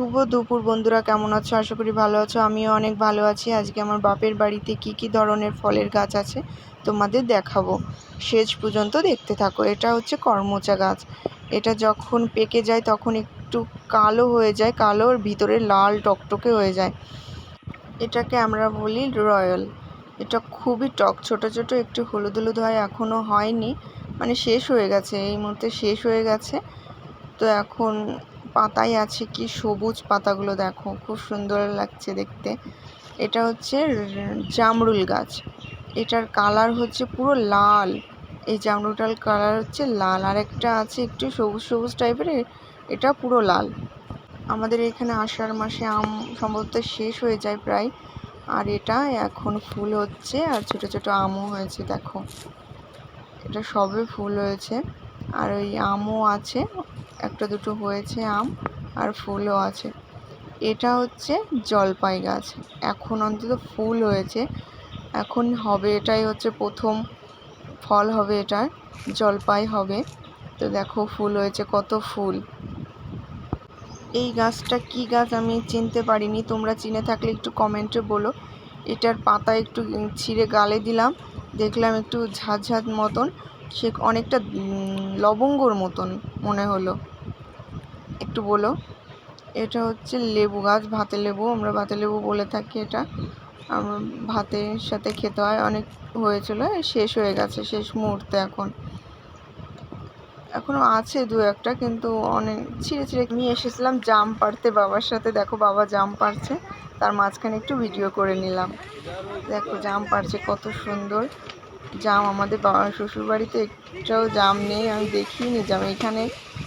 শুভ দুপুর, বন্ধুরা। কেমন আছো? আশা করি ভালো আছো। আমিও অনেক ভালো আছি। আজকে আমার বাপের বাড়িতে কি কি ধরনের ফলের গাছ আছে তোমাদের দেখাবো। শেষ পর্যন্ত দেখতে থাকো। এটা হচ্ছে কর্মচা গাছ। এটা যখন পেকে যায়, তখন একটু কালো হয়ে যায়। কালোর ভিতরে লাল টকটকে হয়ে যায়। এটাকে আমরা বলি রয়্যাল এটা খুবই টক। ছোট ছোট, একটু হলুদ হলুদ হয় এখনও হয়নি। মানে শেষ হয়ে গেছে। এই মুহূর্তে শেষ হয়ে গেছে। তো এখন পাতায় আছে কি সবুজ পাতাগুলো দেখো, খুব সুন্দর লাগছে দেখতে। এটা হচ্ছে জামরুল গাছ। এটার কালার হচ্ছে পুরো লাল। এই জামরুলটার কালার হচ্ছে লাল। আর একটা আছে একটু সবুজ সবুজ টাইপের এটা পুরো লাল। আমাদের এখানে আষাঢ় মাসে আম সম্ভবত শেষ হয়ে যায় প্রায়। আর এটা এখন ফুল হচ্ছে, আর ছোট ছোট আমও হয়েছে, দেখো। এটা সবে ফুল হয়েছে। আর ওই আমও আছে। একটা দুটো হয়েছে আম আর ফুলও আছে। এটা হচ্ছে জলপাই গাছ এখন অন্তত ফুল হয়েছে। এখন হবে, এটাই হচ্ছে প্রথম ফল হবে এটার। জলপাই হবে। তো দেখো, ফুল হয়েছে, কত ফুল। এই গাছটা কি গাছ আমি চিনতে পারিনি। তোমরা চিনে থাকলে একটু কমেন্টে বলো। এটার পাতা একটু ছিঁড়ে গালে দিলাম। দেখলাম একটু ঝাঁঝ মতন। সে অনেকটা লবঙ্গর মতন মনে হলো। একটু বলো। এটা হচ্ছে লেবু গাছ, ভাতে লেবু, আমরা ভাতে লেবু বলে থাকি এটা। ভাতের সাথে খেতে হয়, অনেক হয়েছিল, শেষ হয়ে গেছে, শেষ মুহূর্তে এখন। এখনও আছে দু একটা, কিন্তু অনেক ছিঁড়ে ছিঁড়ে নিয়ে এসেছিলাম জাম পাড়তে বাবার সাথে। দেখো বাবা জাম পাড়ছে, তার মাঝখানে একটু ভিডিও করে নিলাম। দেখো জাম পাড়ছে, কত সুন্দর। জাম, আমাদের বাবা শ্বশুরবাড়িতে একটাও জাম নেই, আমি দেখিনি জাম। এখানে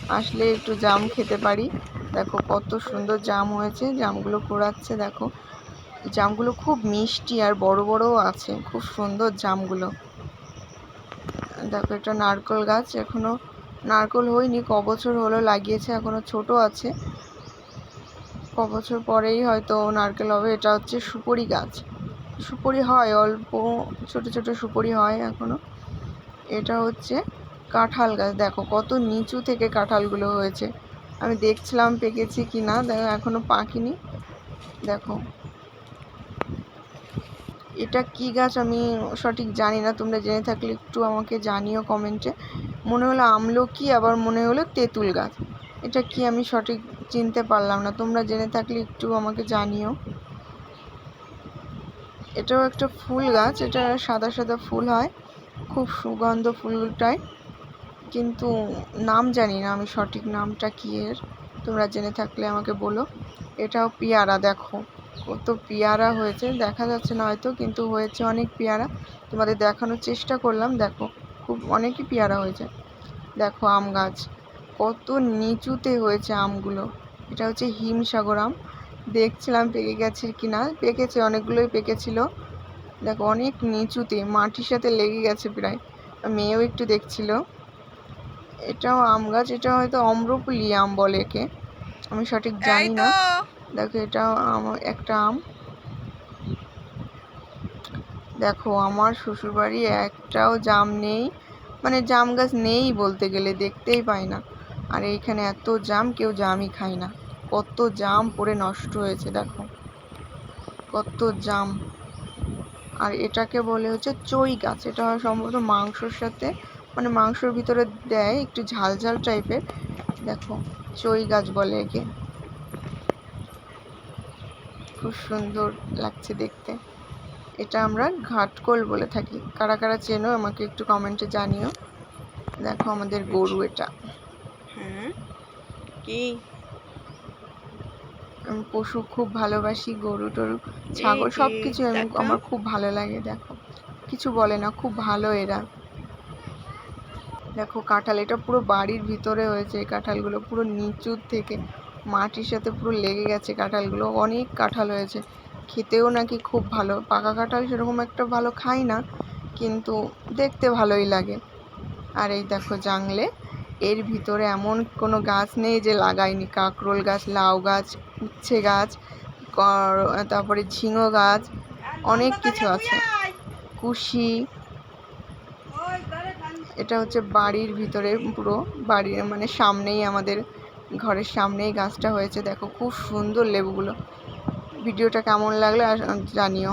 আসলে একটু জাম খেতে পারি। দেখো কত সুন্দর জাম হয়েছে, জামগুলো কোড়াচ্ছে দেখো। জামগুলো খুব মিষ্টি আর বড় বড়ও আছে, খুব সুন্দর জামগুলো। দেখো এটা নারকল গাছ, এখনও নারকল হয়নি ক বছর হলো লাগিয়েছে, এখনও ছোট আছে। ক বছর পরেই হয়তো নারকেল হবে, এটা হচ্ছে সুপরি গাছ। সুপরি হয়, অল্প ছোট ছোট সুপরি হয় এখনও। এটা হচ্ছে কাঁঠাল গাছ। দেখো কত নিচু থেকে কাঁঠালগুলো হয়েছে। আমি দেখছিলাম পেকেছি কি না দেখো এখনও পাকিনি। দেখো। এটা কি গাছ আমি সঠিক জানি না, তোমরা জেনে থাকলে একটু আমাকে জানিও কমেন্টে। মনে হলো আমলকি, আবার মনে হলো তেঁতুল গাছ। এটা কি আমি সঠিক চিনতে পারলাম না, তোমরা জেনে থাকলে একটু আমাকে জানিও। এটাও একটা ফুল গাছ, এটা সাদা সাদা ফুল হয়, খুব সুগন্ধ ফুলটায় কিন্তু নাম জানি না আমি সঠিক নামটা কী এর, তোমরা জেনে থাকলে আমাকে বলো। এটাও পেয়ারা, দেখো। কত পেয়ারা হয়েছে, দেখা যাচ্ছে না হয়তো, কিন্তু হয়েছে অনেক পেয়ারা। তোমাদের দেখানোর চেষ্টা করলাম, দেখো, খুব অনেকই পেয়ারা হয়েছে। দেখো আম গাছ, কত নিচুতে হয়েছে আমগুলো। এটা হচ্ছে হিমসাগর আম। দেখছিলাম পেকে গেছে কি না পেকেছে অনেকগুলোই পেকেছিল। দেখো অনেক নিচুতে মাটির সাথে লেগে গেছে প্রায়। মেয়েও একটু দেখছিল। এটাও আম গাছ এটা হয়তো অম্রপুলি আম বলে একে। আমি সঠিক জানি না। দেখো এটাও একটা আম। দেখো আমার শ্বশুরবাড়ি একটাও জাম নেই। মানে জাম গাছ নেই বলতে গেলে দেখতেই পাই না। আর এইখানে এত জাম কেউ জামই খায় না। কত জাম পড়ে নষ্ট হয়েছে, দেখো। কত জাম। আর এটাকে বলে হচ্ছে চই গাছ। এটা হয় সম্ভবত মাংসর সাথে মানে মাংসর ভিতরে দেয় একটু ঝাল ঝাল টাইপের। দেখো, চই গাছ বলে একে। খুব সুন্দর লাগছে দেখতে। এটা আমরা ঘাটকোল বলে থাকি। কারা কারা চেনো আমাকে একটু কমেন্টে জানিও। দেখো আমাদের গরু এটা। হ্যাঁ। কি? আমি পশু খুব ভালোবাসি গরু টরু ছাগল সব কিছু আমার খুব ভালো লাগে দেখো। কিছু বলে না খুব ভালো এরা। দেখো কাঁঠাল এটা পুরো বাড়ির ভিতরে হয়েছে এই কাঁঠালগুলো পুরো নিচুর থেকে মাটির সাথে পুরো লেগে গেছে কাঁঠালগুলো অনেক কাঁঠাল হয়েছে। খেতেও নাকি খুব ভালো পাকা কাঁঠাল সেরকম একটা ভালো খাই না কিন্তু দেখতে ভালোই লাগে। আর এই দেখো জাংলে এর ভিতরে এমন কোনো গাছ নেই যে লাগাইনি কাঁকরোল গাছ, লাউ গাছ, উচ্ছে গাছ তারপরে ঝিঙো গাছ, অনেক কিছু আছে। কুশি, এটা হচ্ছে বাড়ির ভিতরে পুরো বাড়ির মানে সামনেই আমাদের ঘরের সামনেই গাছটা হয়েছে। দেখো, খুব সুন্দর লেবুগুলো। ভিডিওটা কেমন লাগল জানিও।